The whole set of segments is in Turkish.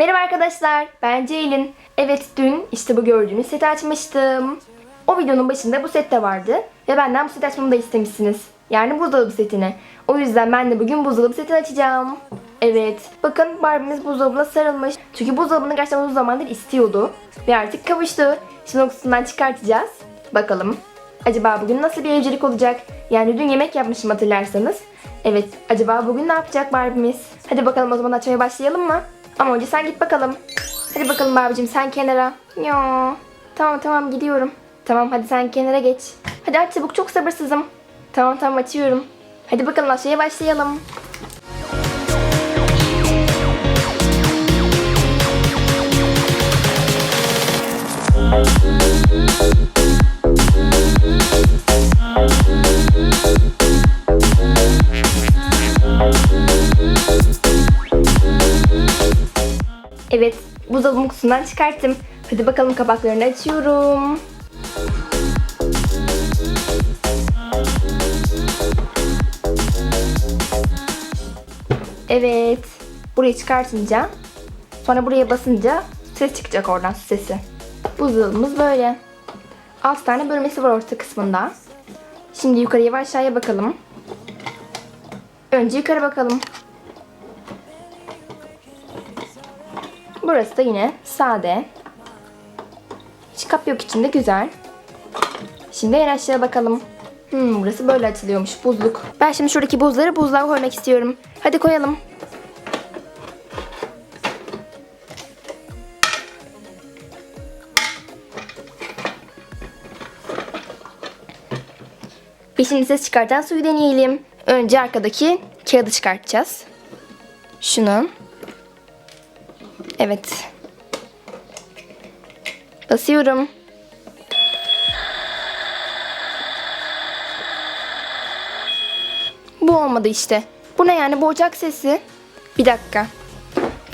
Merhaba arkadaşlar, ben Ceylin. Evet dün işte bu gördüğünüz seti açmıştım. O videonun başında bu set de vardı ve benden bu seti açmamı da istemişsiniz. Yani buzdolabı setini. O yüzden ben de bugün buzdolabı setini açacağım. Evet, bakın Barbie'miz buzdolabına sarılmış. Çünkü buzdolabını gerçekten uzun zamandır istiyordu. Ve artık kavuştu. Şimdi o kutusundan çıkartacağız. Bakalım. Acaba bugün nasıl bir evcilik olacak? Yani dün yemek yapmışım hatırlarsanız. Evet, acaba bugün ne yapacak Barbie'miz? Hadi bakalım o zaman açmaya başlayalım mı? Ama önce sen git bakalım. Hadi bakalım Barbie'cim sen kenara. Ya. Tamam tamam gidiyorum. Tamam hadi sen kenara geç. Hadi aç çabuk çok sabırsızım. Tamam tamam açıyorum. Hadi bakalım açmaya başlayalım. Evet, buzdolabı kutusundan çıkarttım. Hadi bakalım kapaklarını açıyorum. Evet, burayı çıkartınca, sonra buraya basınca ses çıkacak oradan su sesi. Buzdolabımız böyle. 6 tane bölmesi var orta kısmında. Şimdi yukarıya ve aşağıya bakalım. Önce yukarı bakalım. Burası da yine sade. Hiç kap yok içinde güzel. Şimdi en aşağı bakalım. Hmm, burası böyle açılıyormuş buzluk. Ben şimdi şuradaki buzları buzluğa koymak istiyorum. Hadi koyalım. Ve şimdi ses çıkartan suyu deneyelim. Önce arkadaki kağıdı çıkartacağız. Şunu. Evet. Basıyorum. Bu olmadı işte. Bu ne yani bu ocak sesi? Bir dakika.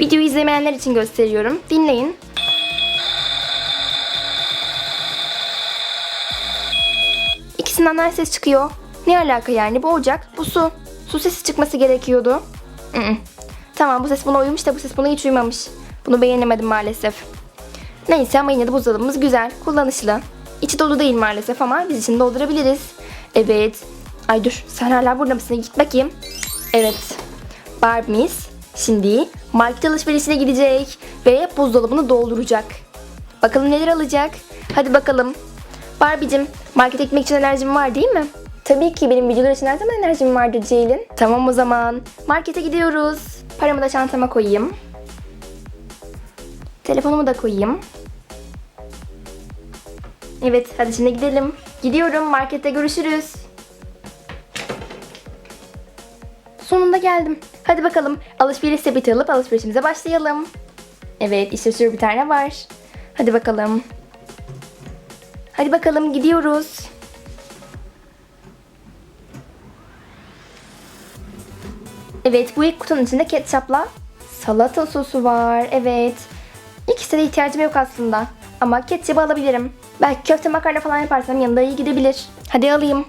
Videoyu izlemeyenler için gösteriyorum. Dinleyin. İkisinden her ses çıkıyor. Ne alaka yani bu ocak bu su. Su sesi çıkması gerekiyordu. Tamam bu ses buna uymuş da bu ses buna hiç uymamış. Bunu beğenemedim maalesef. Neyse ama yine de buzdolabımız güzel, kullanışlı. İçi dolu değil maalesef ama biz için doldurabiliriz. Evet. Ay dur sen hala burada mısın? Git bakayım. Evet. Barbie'miz şimdi market alışverişine gidecek ve buzdolabını dolduracak. Bakalım neler alacak? Hadi bakalım. Barbie'cim markete gitmek için enerjim var değil mi? Tabii ki benim videolar için her zaman enerjim vardır Ceylin. Tamam o zaman. Markete gidiyoruz. Paramı da çantama koyayım. Telefonumu da koyayım. Evet hadi şimdi gidelim. Gidiyorum markette görüşürüz. Sonunda geldim. Hadi bakalım alışveriş sepeti alıp alışverişimize başlayalım. Evet işte şurada bir tane var. Hadi bakalım. Hadi bakalım gidiyoruz. Evet bu ilk kutunun içinde ketçapla salata sosu var. Evet. İkisine ihtiyacım yok aslında. Ama ketçabı alabilirim. Belki köfte makarna falan yaparsam yanında iyi gidebilir. Hadi alayım.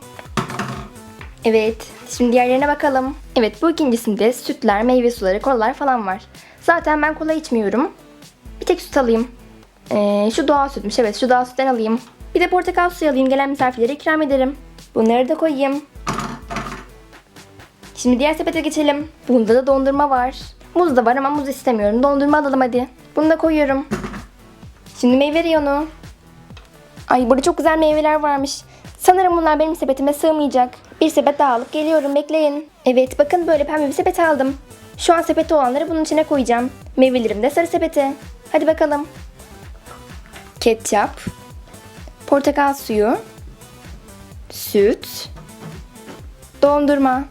Evet. Şimdi diğerlerine bakalım. Evet bu ikincisinde sütler, meyve suları, kolalar falan var. Zaten ben kola içmiyorum. Bir tek süt alayım. Ee, şu doğal sütmüş. Evet şu doğal sütten alayım. Bir de portakal suyu alayım. Gelen misafirlere ikram ederim. Bunları da koyayım. Şimdi diğer sepete geçelim. Bunda da dondurma var. Muz da var ama muz istemiyorum. Dondurma alalım hadi. Bunu da koyuyorum. Şimdi meyve reyonu. Ay burada çok güzel meyveler varmış. Sanırım bunlar benim sepetime sığmayacak. Bir sepet daha alıp geliyorum bekleyin. Evet bakın böyle pembe bir sepet aldım. Şu an sepette olanları bunun içine koyacağım. Meyvelerim de sarı sepete. Hadi bakalım. Ketçap. Portakal suyu. Süt. Dondurma.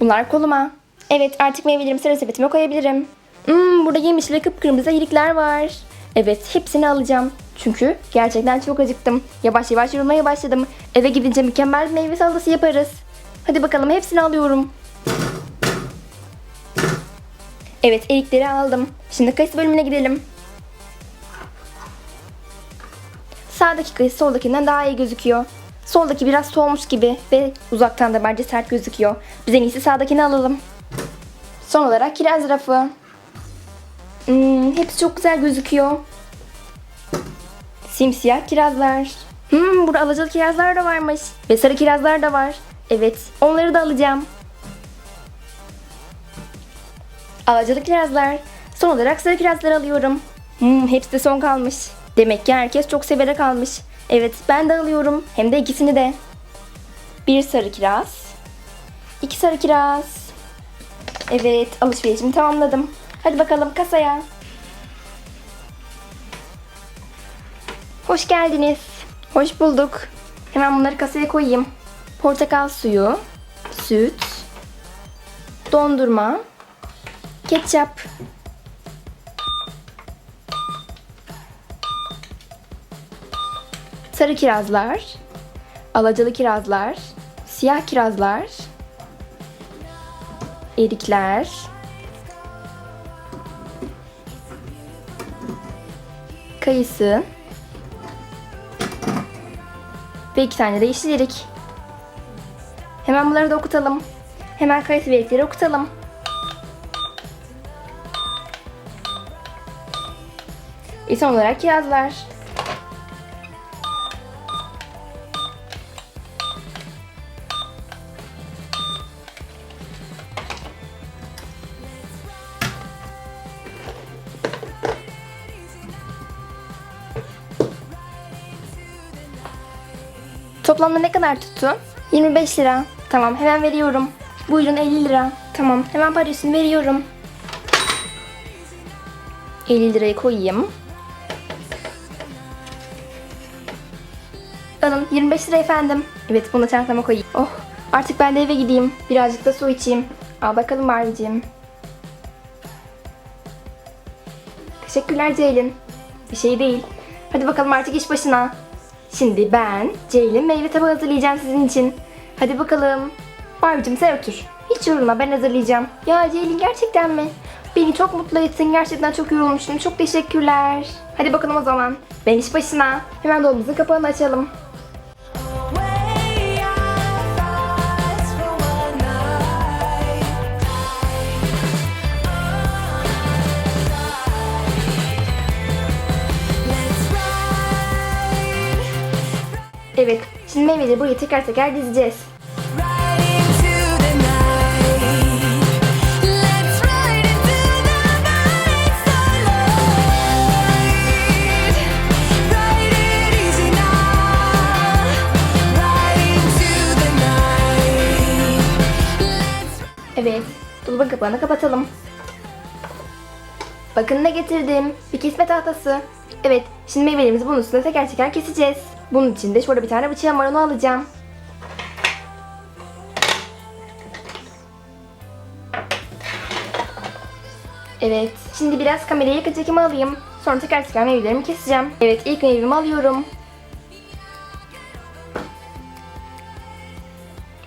Bunlar koluma. Evet artık meyvelerimi sarı sepetime koyabilirim. Hmm, burada yemiş ve kıpkırmızı iyilikler var. Evet hepsini alacağım. Çünkü gerçekten çok acıktım. Yavaş yavaş yorulmaya başladım. Eve gidince mükemmel bir meyve salatası yaparız. Hadi bakalım hepsini alıyorum. Evet erikleri aldım. Şimdi kayısı bölümüne gidelim. Sağdaki kayısı soldakinden daha iyi gözüküyor. Soldaki biraz soğumuş gibi ve uzaktan da bence sert gözüküyor. Biz en iyisi sağdakini alalım. Son olarak kiraz rafı. Hmm, hepsi çok güzel gözüküyor. Simsiyah kirazlar. Hmm, burada alacalı kirazlar da varmış. Ve sarı kirazlar da var. Evet, onları da alacağım. Alacalı kirazlar. Son olarak sarı kirazlar alıyorum. Hmm, hepsi de son kalmış. Demek ki herkes çok severek almış. Evet, ben de alıyorum. Hem de ikisini de. Bir sarı kiraz. iki sarı kiraz. Evet, alışverişimi tamamladım. Hadi bakalım kasaya. Hoş geldiniz. Hoş bulduk. Hemen bunları kasaya koyayım. Portakal suyu, süt, dondurma, ketçap. Sarı kirazlar, alacalı kirazlar, siyah kirazlar, erikler, kayısı ve iki tane de yeşil erik. Hemen bunları da okutalım. Hemen kayısı ve erikleri okutalım. Ve son olarak kirazlar. Toplamda ne kadar tuttu? 25 lira. Tamam hemen veriyorum. Buyurun 50 lira. Tamam hemen parasını veriyorum. 50 lirayı koyayım. Alın 25 lira efendim. Evet bunu çantama koyayım. Oh artık ben de eve gideyim. Birazcık da su içeyim. Al bakalım Barbie'ciğim. Teşekkürler Ceylin. Bir şey değil. Hadi bakalım artık iş başına. Şimdi ben Ceylin meyve tabağı hazırlayacağım sizin için. Hadi bakalım. Barbie'cim sen otur. Hiç yorulma ben hazırlayacağım. Ya Ceylin gerçekten mi? Beni çok mutlu ettin. Gerçekten çok yorulmuştum. Çok teşekkürler. Hadi bakalım o zaman. Ben iş başına. Hemen dolabımızın kapağını açalım. Evet. Şimdi meyveleri buraya teker teker dizeceğiz. Evet. Dolabın kapağını kapatalım. Bakın ne getirdim. Bir kesme tahtası. Evet. Şimdi meyvelerimizi bunun üstüne teker teker keseceğiz. Bunun için de şurada bir tane bıçağım var onu alacağım. Evet. Şimdi biraz kameraya yakın çekimi alayım. Sonra teker teker meyvelerimi keseceğim. Evet ilk meyvemi alıyorum.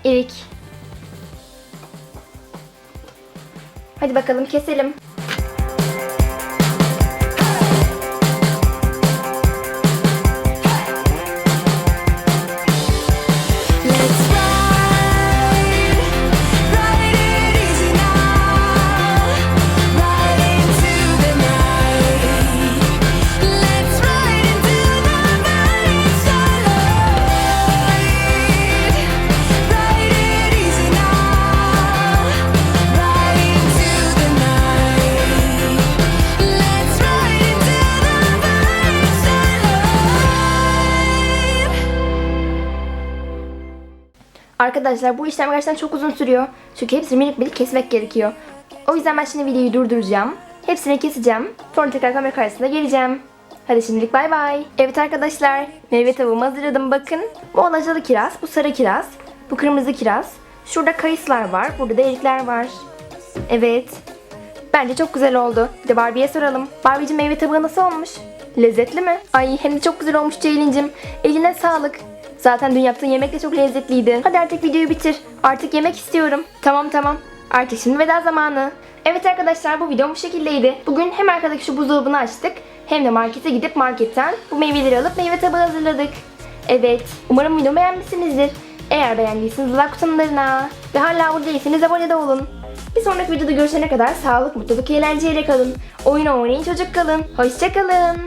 Erik. Hadi bakalım keselim. Arkadaşlar bu işlem gerçekten çok uzun sürüyor. Çünkü hepsini minik minik kesmek gerekiyor. O yüzden ben şimdi videoyu durduracağım. Hepsini keseceğim. Sonra tekrar kamera karşısında geleceğim. Hadi şimdilik bay bay. Evet arkadaşlar meyve tavuğumu hazırladım bakın. Bu alacalı kiraz, bu sarı kiraz, bu kırmızı kiraz. Şurada kayısılar var, burada da erikler var. Evet. Bence çok güzel oldu. Bir de Barbie'ye soralım. Barbie'cim meyve tabağı nasıl olmuş? Lezzetli mi? Ay hem de çok güzel olmuş Ceylin'cim. Eline sağlık. Zaten dün yaptığın yemek de çok lezzetliydi. Hadi artık videoyu bitir. Artık yemek istiyorum. Tamam tamam. Artık şimdi veda zamanı. Evet arkadaşlar bu videom bu şekildeydi. Bugün hem arkadaki şu buzdolabını açtık hem de markete gidip marketten bu meyveleri alıp meyve tabağı hazırladık. Evet, umarım videomu beğenmişsinizdir. Eğer beğendiyseniz like butonlarına ve hala değilseniz abone de olun. Bir sonraki videoda görüşene kadar sağlık, mutluluk, eğlenceyle kalın. Oyun oynayın, çocuk kalın. Hoşçakalın.